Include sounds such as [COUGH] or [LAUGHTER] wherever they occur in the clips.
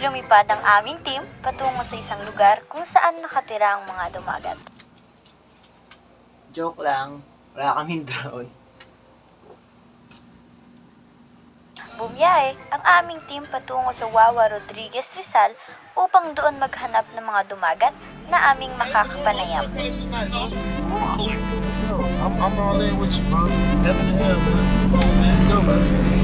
Lumipad ang aming team patungo sa isang lugar kung saan nakatira ang mga dumagat. Joke lang. Wala kaming drone. Bumiyahe ang aming team patungo sa Wawa Rodriguez Rizal upang doon maghanap ng mga dumagat na aming makakapanayam. Let's go. I'm, I'm all in with you, bro. Heaven to hell, man. Let's go, man.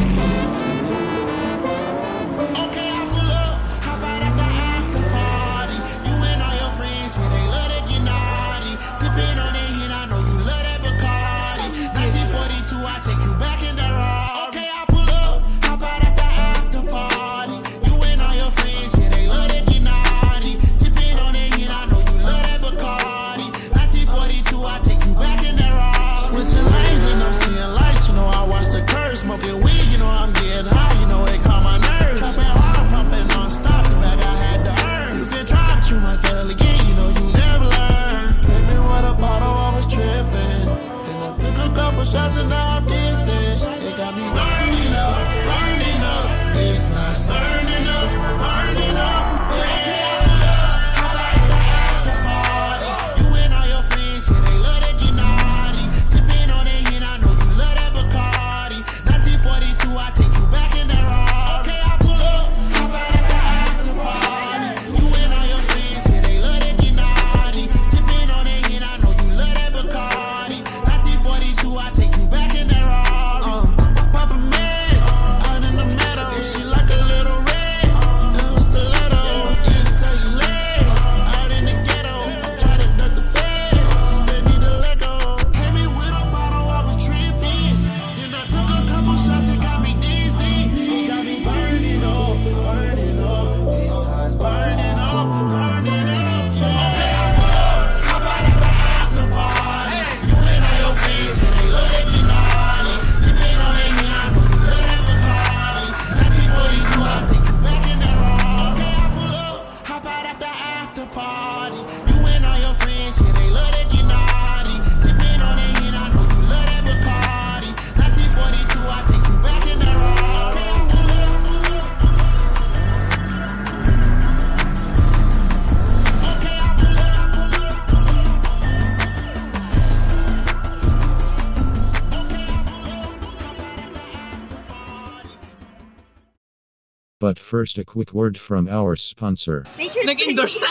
But first, a quick word from our sponsor. Nag-endorse na.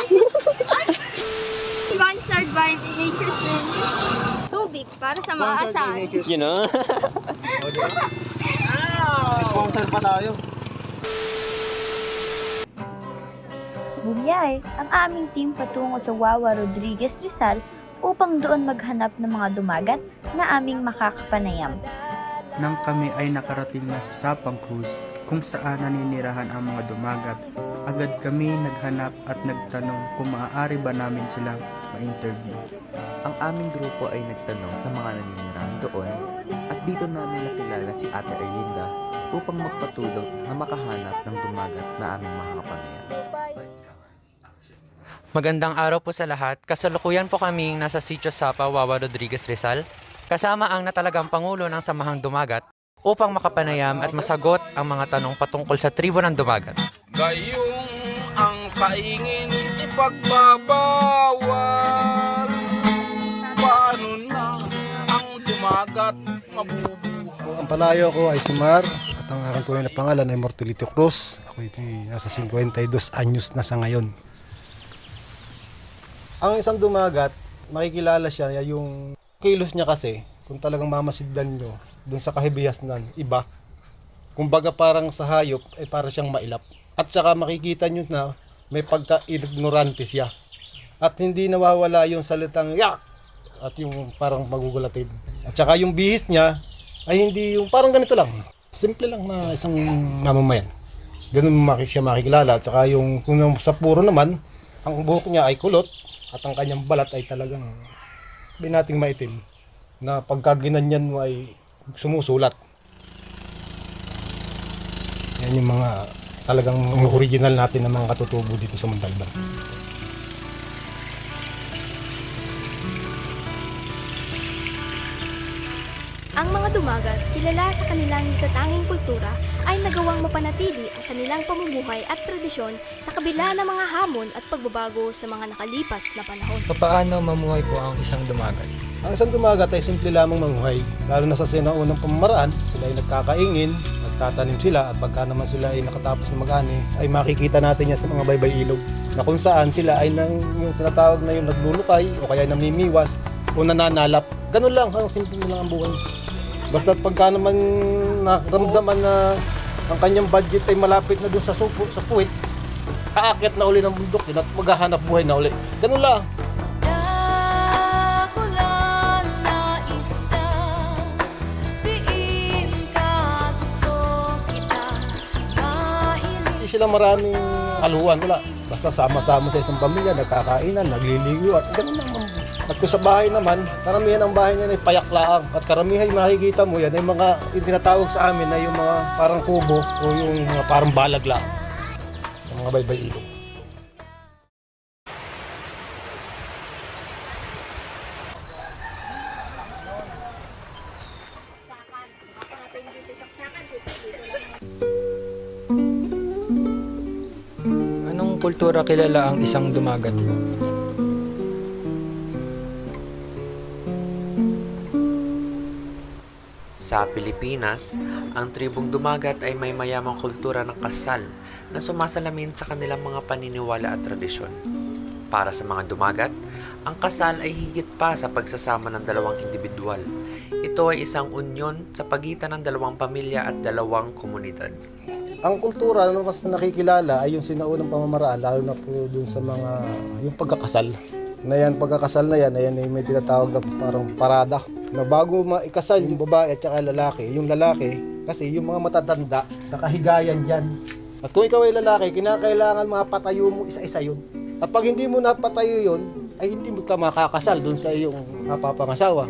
Sponsored by Nature's Friend. Tubig para sa mga asahan. You know? Sponsor pa tayo. Bumiyahe ang aming team patungo sa Wawa Rodriguez Rizal upang doon maghanap ng mga dumagat na aming makakapanayam. Nang kami ay nakarating na sa Sapang Cruz kung saan naninirahan ang mga dumagat, agad kami naghanap at nagtanong kung maaari ba namin silang ma-interview. Ang aming grupo ay nagtanong sa mga naninirahan doon at dito namin nakilala si Ate Erlinda upang magpatulong na makahanap ng dumagat na aming makakapanayam. Magandang araw po sa lahat. Kasalukuyan po kaming nasa Sitio Sapa, Wawa Rodriguez Rizal. Kasama ang natalagang Pangulo ng Samahang Dumagat upang makapanayam at masagot ang mga tanong patungkol sa tribo ng Dumagat. Gayong ang kaingin ipagbabawal Paano na ang dumagat mabubuhay Ang palayo ko ay si Mar at ang aking tunay na pangalan ay Mortilito Cruz. Ako ay nasa 52 anyos na sa ngayon. Ang isang dumagat, makikilala siya yung kilos niya kasi kung talagang mamasiddan nyo dun sa kahibiyas nan, iba. Kumbaga parang sa hayop ay para siyang mailap. At saka makikita nyo na may pagka-ignorante siya. At hindi nawawala yung salitang yak at yung parang magugulatid. At saka yung bihis niya ay hindi yung parang ganito lang. Simple lang na isang mamamayan. Ganun siya makikilala. At saka yung kung sa puro naman, ang buhok niya ay kulot at ang kanyang balat ay talagang binating maitim na pagka ginanyan mo ay sumusulat. Yan yung mga talagang original natin na mga katutubo dito sa Montalban. Ang mga dumagat, kilala sa kanilang natatanging kultura, ay nagawang mapanatili ang kanilang pamumuhay at tradisyon sa kabila ng mga hamon at pagbabago sa mga nakalipas na panahon. Paano mamuhay po ang isang dumagat? Ang isang dumagat ay simple lamang manguhay. Lalo na sa sinaunang pamamaraan, sila ay nagkakaingin, nagtatanim sila at pagka naman sila ay nakatapos na mag-ani, ay makikita natin yan sa mga baybay ilog na kung saan sila ay nang, yung tinatawag na yung naglulukay o kaya namimiwas o nananalap. Ganun lang, ang simple lang ang buhay. Basta pagka naman nakaramdaman na ang kanyang budget ay malapit na dun sa supo, sa puwit, aakyat na uli ng bundok yun at maghahanap buhay na uli. Ganun lang. Sila maraming haluan, wala. Basta sama-sama sa isang pamilya, nagkakainan, nagliligo at ganun ma'am. At kung sa bahay naman, karamihan ng bahay niya ay payak laang. At karamihan makikita mo yan ay mga yung tinatawag sa amin na yung mga parang kubo o yung mga parang balag lang sa mga baybay ilog. Kultura kilala ang isang dumagat? Sa Pilipinas, ang tribong dumagat ay may mayamang kultura ng kasal na sumasalamin sa kanilang mga paniniwala at tradisyon. Para sa mga dumagat, ang kasal ay higit pa sa pagsasama ng dalawang individual. Ito ay isang unyon sa pagitan ng dalawang pamilya at dalawang komunidad. Ang kultura na mas nakikilala ay yung sinaunang pamamaraan, lalo na po dun sa mga, yung pagkakasal. Na yan, pagkakasal na yan, ayan ay may tinatawag na parang parada. Na bago maikasal yung babae at saka lalaki, yung lalaki, kasi yung mga matatanda, nakahigayan dyan. At kung ikaw ay lalaki, kinakailangan mapatayo mo isa-isa yun. At pag hindi mo napatayo yun, ay hindi mo ka makakasal dun sa iyong mapapangasawa.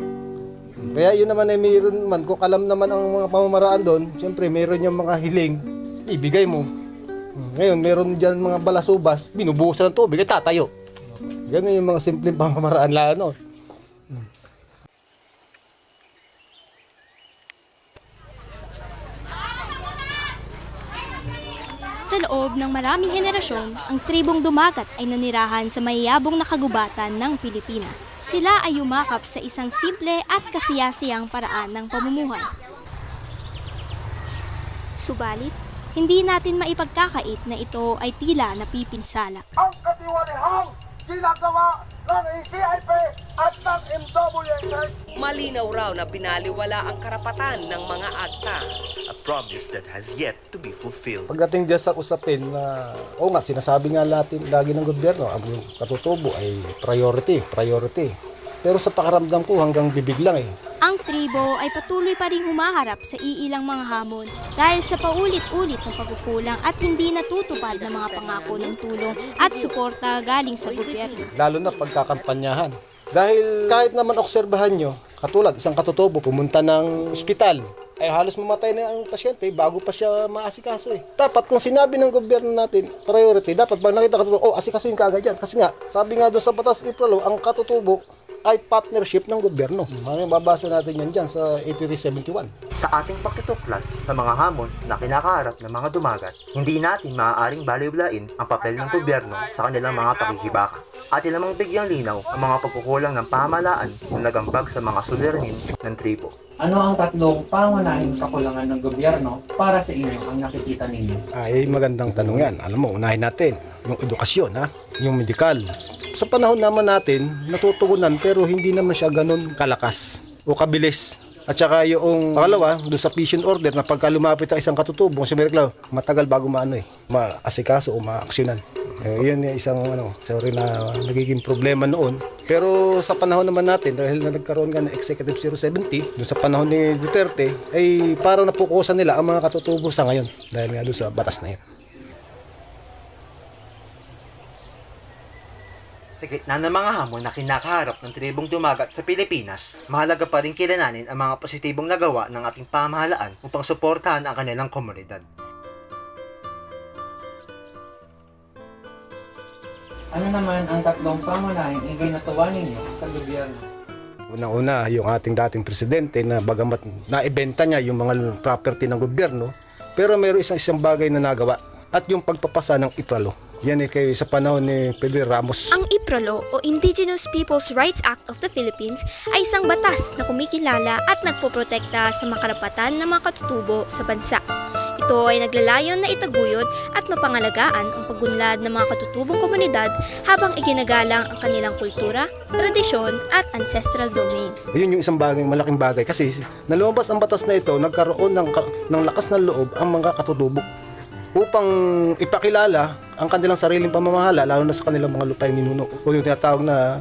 Kaya yun naman ay mayroon man, kung alam naman ang mga pamamaraan doon, siyempre mayroon yung mga hiling, ibigay mo. Ngayon, meron dyan mga balasubas, binubuhusan ng tubig, ay tatayo. Ganun yung mga simpleng [LAUGHS] pamamaraan lang, no? Sa loob ng maraming henerasyon, ang tribong dumagat ay nanirahan sa mayayabong na kagubatan ng Pilipinas. Sila ay yumakap sa isang simple at kasiyasiyang paraan ng pamumuhay. Subalit, hindi natin maipagkakait na ito ay tila napipinsala. Ang katiwalihang ginagawa ng ECIP at ng MWSS Malinaw raw na binaliwala ang karapatan ng mga akta. a promise that has yet to be fulfilled. Pagdating dyan sa usapin na, o nga, sinasabi nga natin lagi ng gobyerno, ang katutubo ay priority, priority. Pero sa pakaramdam ko hanggang bibig lang eh. Ang tribo ay patuloy pa rin humaharap sa iilang mga hamon dahil sa paulit-ulit ng pagkukulang at hindi natutupad ng mga pangako ng tulong at suporta galing sa gobyerno. lalo na pagkakampanyahan. Dahil kahit naman obserbahan nyo, katulad isang katutubo pumunta ng ospital, ay halos mamatay na ang pasyente bago pa siya maasikaso eh. Dapat kung sinabi ng gobyerno natin, priority, dapat pag nakita katutubo, oh asikasuhin ka agad yan. Kasi nga, sabi nga doon sa batas April, ang katutubo ay partnership ng gobyerno. Ano babasa natin yan dyan sa 8371. Sa ating pagtutuklas sa mga hamon na kinakaharap ng mga dumagat, hindi natin maaaring baliwlain ang papel ng gobyerno sa kanilang mga pakikibaka. At ilamang bigyang linaw ang mga pagkukulang ng pamahalaan na nagambag sa mga suliranin ng tribo. Ano ang tatlong pangunahing kakulangan ng gobyerno para sa inyo ang nakikita ninyo? Ay, magandang tanong yan. Alam mo, unahin natin. Yung edukasyon, ha? Yung medikal. Sa panahon naman natin, natutugunan pero hindi naman siya ganun kalakas o kabilis. At saka yung pangalawa, doon sa patient order na pagka lumapit ang isang katutubo, si Miracle, matagal bago maano eh, maasikaso o maaksyonan. Eh, yun yung isang ano, sorry na nagiging problema noon. Pero sa panahon naman natin, dahil na nagkaroon nga ng Executive 070, doon sa panahon ni Duterte, ay parang napukusan nila ang mga katutubo sa ngayon. Dahil nga doon sa batas na yun. Sa gitna ng mga hamon na kinakaharap ng tribong dumagat sa Pilipinas, mahalaga pa rin kilalanin ang mga positibong nagawa ng ating pamahalaan upang suportahan ang kanilang komunidad. Ano naman ang tatlong pangunahing iginatuwa ninyo sa gobyerno? Una-una, yung ating dating presidente na bagamat naibenta niya yung mga property ng gobyerno, pero meron isang isang bagay na nagawa at yung pagpapasa ng IPRALO. Yan ay kay sa panahon ni Pedro Ramos. Ang IPROLO o Indigenous Peoples' Rights Act of the Philippines ay isang batas na kumikilala at nagpoprotekta sa mga karapatan ng mga katutubo sa bansa. Ito ay naglalayon na itaguyod at mapangalagaan ang pagunlad ng mga katutubong komunidad habang iginagalang ang kanilang kultura, tradisyon at ancestral domain. Yun yung isang bagay, malaking bagay kasi nalumabas ang batas na ito, nagkaroon ng, ng lakas ng loob ang mga katutubo upang ipakilala ang kanilang sariling pamamahala lalo na sa kanilang mga lupay ninuno o yung tinatawag na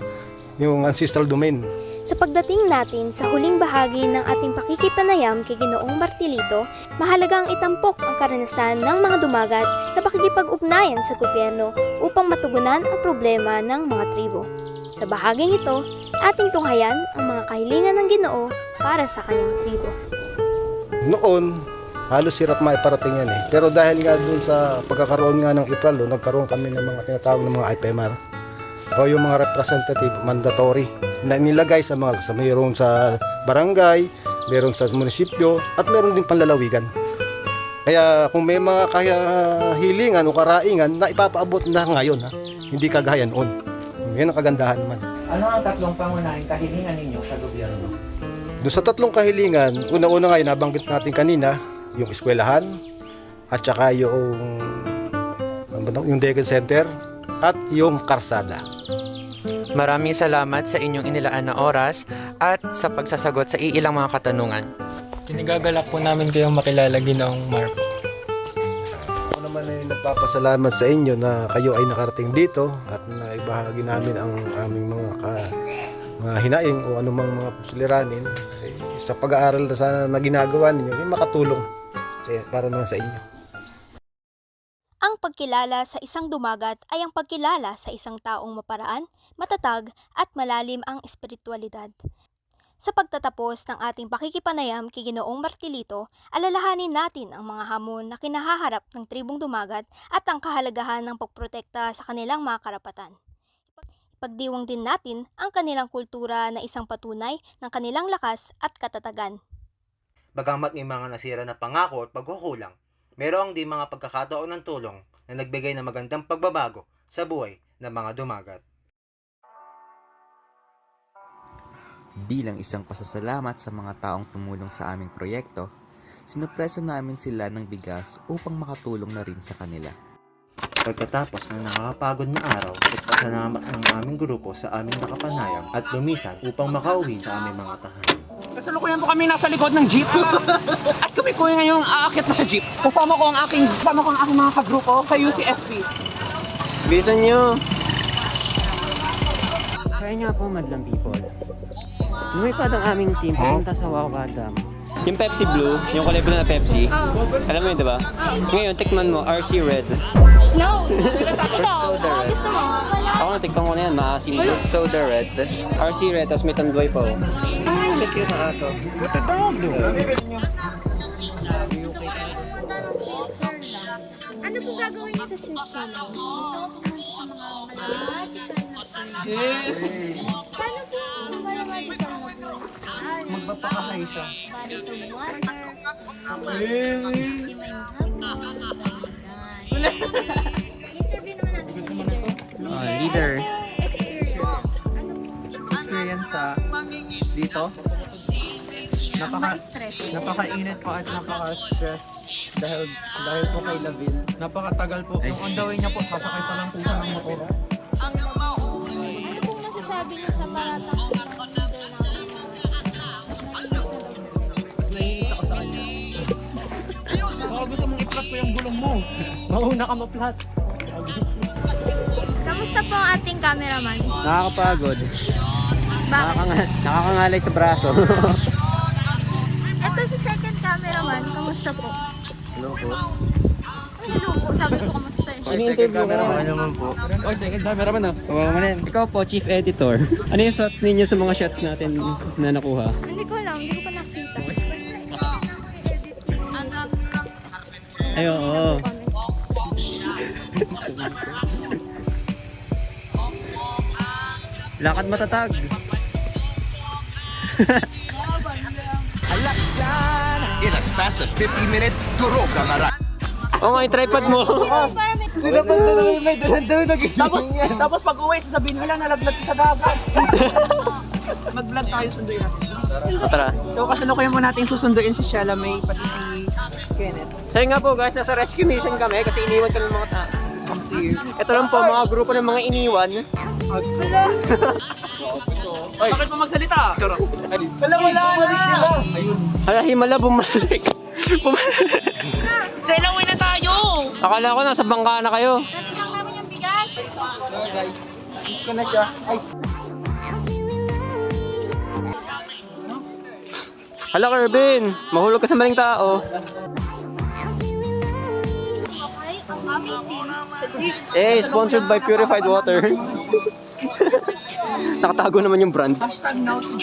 yung ancestral domain. Sa pagdating natin sa huling bahagi ng ating pakikipanayam kay Ginoong Martilito, mahalagang itampok ang karanasan ng mga dumagat sa pakikipag-ugnayan sa gobyerno upang matugunan ang problema ng mga tribo. Sa bahaging ito, ating tunghayan ang mga kahilingan ng Ginoo para sa kanyang tribo. Noon, halos hirap maiparating yan eh. Pero dahil nga dun sa pagkakaroon nga ng IPRALO, nagkaroon kami ng mga tinatawag ng mga IPMR o yung mga representative mandatory na nilagay sa mga sa mayroon sa barangay, meron sa munisipyo at meron din panlalawigan. Kaya kung may mga kahilingan o karaingan na ipapaabot na ngayon ha, hindi kagaya noon. Yan ang kagandahan naman. Ano ang tatlong pangunahing kahilingan ninyo sa gobyerno? Doon sa tatlong kahilingan, una-una nga nabanggit natin kanina, yung eskwelahan, at saka yung, yung Decan Center, at yung Karsada. Maraming salamat sa inyong inilaan na oras at sa pagsasagot sa iilang mga katanungan. Kinigagalak po namin kayong makilala Ginoong Marco. Ako naman ay nagpapasalamat sa inyo na kayo ay nakarating dito at na ibahagi namin ang aming mga ka, mga hinaing o anumang mga suliranin eh, sa pag-aaral na sana na ginagawa ninyo, ay makatulong para naman sa inyo. Ang pagkilala sa isang dumagat ay ang pagkilala sa isang taong maparaan, matatag at malalim ang espiritualidad. Sa pagtatapos ng ating pakikipanayam kay Ginoong Martilito, alalahanin natin ang mga hamon na kinahaharap ng tribong dumagat at ang kahalagahan ng pagprotekta sa kanilang mga karapatan. Ipagdiwang din natin ang kanilang kultura na isang patunay ng kanilang lakas at katatagan. Bagamat may mga nasira na pangako at pagkukulang, merong din mga pagkakataon ng tulong na nagbigay ng magandang pagbabago sa buhay ng mga dumagat. Bilang isang pasasalamat sa mga taong tumulong sa aming proyekto, sinupresa namin sila ng bigas upang makatulong na rin sa kanila. Pagkatapos ng nakakapagod na araw, nagpasalamat ang aming grupo sa aming nakapanayam at lumisan upang makauwi sa aming mga tahanan. Kasalukuyan po kami nasa likod ng jeep. [LAUGHS] At kami po ngayon aakit na sa jeep. Kasama ko ang aking kasama ko ang aking mga kagrupo sa UCSP. Bilisan nyo! Sorry nga po, madlang people. Lumipad ang aming team pumunta sa Wawa Dam. Yung Pepsi Blue, yung kulay blue na Pepsi, alam mo yun, di ba? Ngayon, tikman mo, RC Red. No! Soda Red. Gusto mo? Ako na, tikman ko na yan, maasim. Soda Red. RC Red, tapos may tanduay pa. oh. Ang cute ng aso. What the dog do? Ano po gagawin niyo sa Seychelles? Gusto ko pumunta sa mga na Paano po malamagical na place? Magpapakasay siya. Bodies of water. Yung may hapon. Interview naman natin si leader. Ah, leader. Experience. Sa dito. Napaka napakainit po at napaka-stress dahil dahil po kay Laville. Napakatagal po. Yung on the way niya po, sasakay pa lang po siya ng motor. Ano pong masasabi niyo sa paratang Baka gusto mong i-flat ko yung gulong mo. [LAUGHS] Mauna ka ma-flat. Kamusta po ang ating cameraman? Nakakapagod. Bakit? Nakakanga- nakakangalay sa braso. Ito si second cameraman, kamusta po? Hello po. Ay, hello po, sabi ko kamusta eh. Ini-interview ka naman. naman po. Oy, second cameraman ah. Oo, manin. Ikaw po, chief editor. Ano yung thoughts ninyo sa mga shots natin na nakuha? Hindi ko alam, hindi ko Ay, oo. Lakad matatag. Alaksan! In as [LAUGHS] fast as 50 minutes, turog ang ara. Oo nga, yung tripod mo. Sila pa na may dalan-dalan nagising Tapos, tapos pag uwi, sasabihin, hala, nalaglag sa dagat. [LAUGHS] Mag-vlog tayo, sunduin natin. Tara. So, kasalukuyan mo natin susunduin si Chalamet, pati si Kenneth. Yun nga po guys, nasa rescue mission kami kasi iniwan kami ng mga tao. Ito lang po, mga grupo ng mga iniwan. Oy. Bakit mo magsalita? Sarap. Wala, wala na. Ayun. Hala, himala, bumalik. Sila, uwi na tayo! Akala ko nasa bangka na kayo. Guys, miss ko na siya. Ay, Hala, Kervin, mahulog ka sa maling tao. Eh, sponsored by Purified Water. [LAUGHS] Nakatago naman yung brand. hashtag now to.